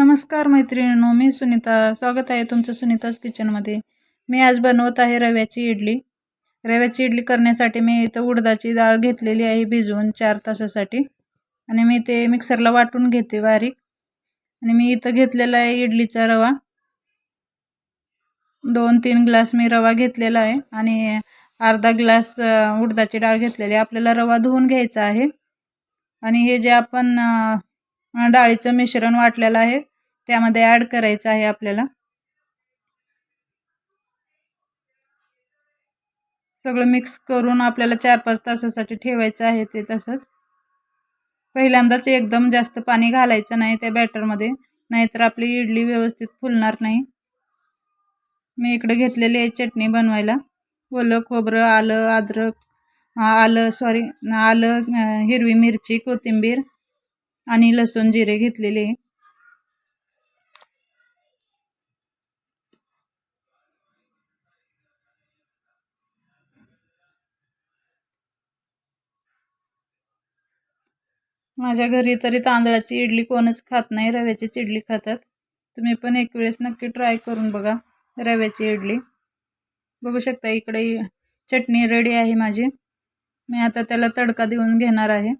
नमस्कार मैत्रिणींनो मी सुनीता. स्वागत आहे तुमचं सुनीताज किचनमध्ये. मी आज बनवत आहे रव्याची इडली. रव्याची इडली करण्यासाठी मी इथं उडदाची डाळ घेतलेली आहे भिजवून चार तासासाठी. आणि मी ते मिक्सरला वाटून घेते बारीक. आणि मी इथं घेतलेला आहे इडलीचा रवा. दोन तीन ग्लास मी रवा घेतलेला आहे. आणि अर्धा ग्लास उडदाची डाळ घेतलेली आहे. आपल्याला रवा धुवून घ्यायचा आहे. आणि हे जे आपण डाळीचं मिश्रण वाटलेलं आहे त्यामध्ये ॲड करायचं आहे आपल्याला. सगळं मिक्स करून आपल्याला चार पाच तासासाठी ठेवायचं आहे ते तसंच. पहिल्यांदाच एकदम जास्त पाणी घालायचं नाही त्या बॅटरमध्ये नाहीतर आपली इडली व्यवस्थित फुलणार नाही. मी इकडे घेतलेली आहे चटणी बनवायला. ओलं खोबरं आलं अद्रक आलं सॉरी आलं हिरवी मिरची कोथिंबीर आणि लसूण जिरे घेतलेले आहे. माझ्या घरी तरी तांदळाची इडली कोणच खात नाही रव्याचीच इडली खातात. तुम्ही पण एक वेळेस नक्की ट्राय करून बघा रव्याची इडली. बघू शकता इकडे चटणी रेडी आहे माझी. मी आता त्याला तडका देऊन घेणार आहे.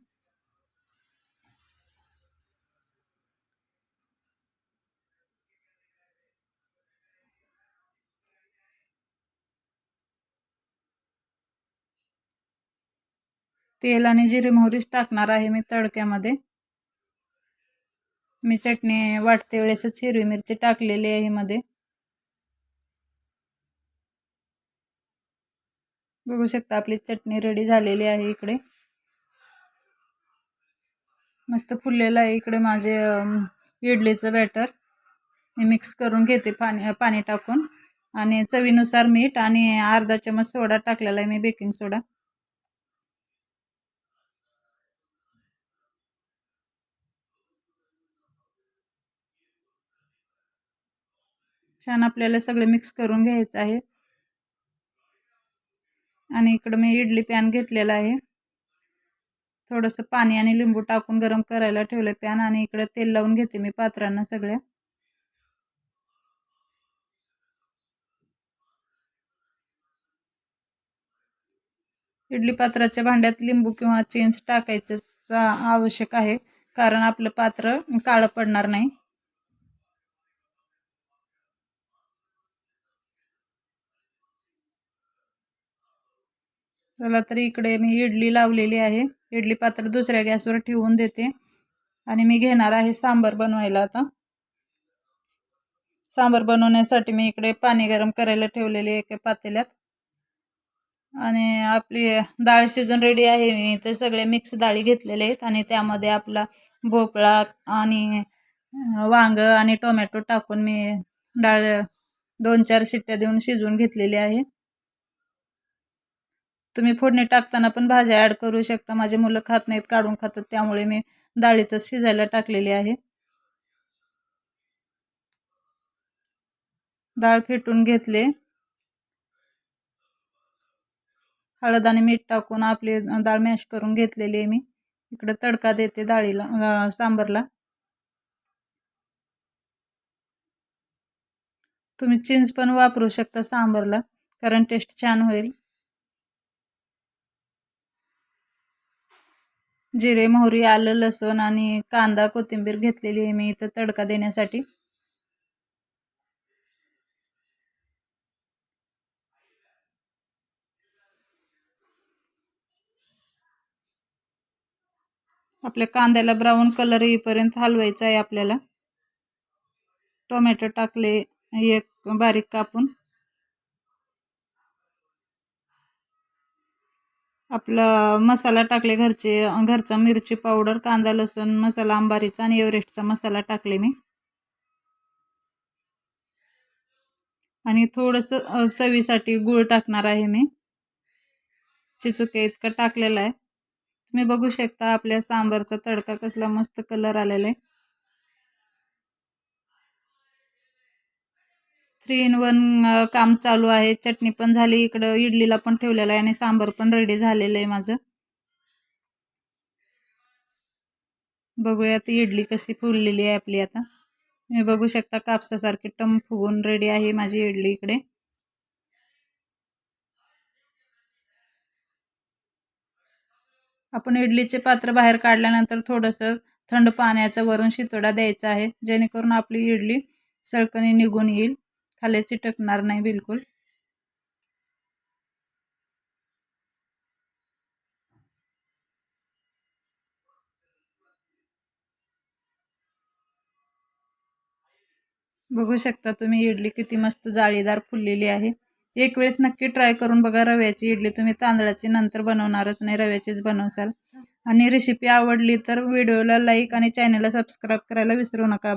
तेल आणि जिरे मोहरीच टाकणार आहे मी तडक्यामध्ये. मी चटणी वाटते वेळेसच हिरवी मिरची टाकलेली आहे मध्ये बघू शकता आपली चटणी रेडी झालेली आहे इकडे. मस्त फुललेलं आहे इकडे माझे इडलीचं बॅटर मी मिक्स करून घेते पाणी पाणी टाकून. आणि चवीनुसार मीठ आणि अर्धा चमच सोडा टाकलेला आहे मी बेकिंग सोडा छान आपल्याला सगळं मिक्स करून घ्यायचं आहे. आणि इकडं मी इडली पॅन घेतलेला आहे. थोडंसं पाणी आणि लिंबू टाकून गरम करायला ठेवलं पॅन आणि इकडं तेल लावून घेते मी पात्रांना सगळ्या इडली पात्राच्या भांड्यात लिंबू किंवा चेंज टाकायचं आवश्यक आहे कारण आपलं पात्र काळं पडणार नाही. चला तर इकडे मी इडली लावलेली आहे. इडली पात्र दुसऱ्या गॅसवर ठेवून देते. आणि मी घेणार आहे सांबर बनवायला आता. सांबर बनवण्यासाठी मी इकडे पाणी गरम करायला ठेवलेले एका पातेल्यात. आणि आपली डाळ शिजून रेडी आहे. मी ते सगळे मिक्स डाळी घेतलेले आहेत. आणि त्यामध्ये आपला भोपळा आणि वांग आणि टोमॅटो टाकून मी डाळ दोन चार शिट्ट्या देऊन शिजवून घेतलेली आहे. तुम्ही फोडणी टाकताना पण भाज्या ॲड करू शकता. माझे मुलं खात नाहीत काढून खातात त्यामुळे मी डाळीतच शिजायला टाकलेली आहे. डाळ फेटून घेतले. हळद आणि मीठ टाकून आपली डाळ मॅश करून घेतलेली आहे मी. इकडे तडका देते डाळीला सांबरला. तुम्ही चिंच पण वापरू शकता सांबरला कारण टेस्ट छान होईल. जिरे मोहरी आलं लसूण आणि कांदा कोथिंबीर घेतलेली आहे मी इथं तडका देण्यासाठी. आपल्या कांद्याला ब्राऊन कलर येईपर्यंत हलवायचं आहे आपल्याला. टोमॅटो टाकले एक बारीक कापून. आपला मसाला टाकले घरचे घरचा मिरची पावडर कांदा लसूण मसाला आंबारीचा आणि एव्हरेस्टचा मसाला टाकले मी. आणि थोडंसं चवीसाठी गूळ टाकणार आहे मी. चिचुके इतकं टाकलेलं आहे. तुम्ही बघू शकता आपल्या सांबारचा तडका कसला मस्त कलर आलेला आहे. थ्री इन वन काम चालू आहे. चटणी पण झाली इकडं इडलीला पण ठेवलेलं आहे आणि सांबार पण रेडी झालेलं आहे माझं. बघूया इडली कशी फुललेली आहे आपली आता. तुम्ही बघू शकता कापसासारखी टम फुगून रेडी आहे माझी इडली इकडे. आपण इडलीचे पात्र बाहेर काढल्यानंतर थोडंसं थंड पाण्याचा वरून शितोडा द्यायचा आहे. जेणेकरून आपली इडली सळकणी निघून येईल. खाली चिटकणार नाही बिलकुल. बघू शकता तुम्ही इडली किती मस्त जाळीदार फुललेली आहे. एक वेळेस नक्की ट्राय करून बघा रव्याची इडली. तुम्ही तांदळाची नंतर बनवणारच नाही रव्याचीच बनवसाल. आणि रेसिपी आवडली तर व्हिडिओला लाईक आणि चॅनलला सबस्क्राईब करायला विसरू नका.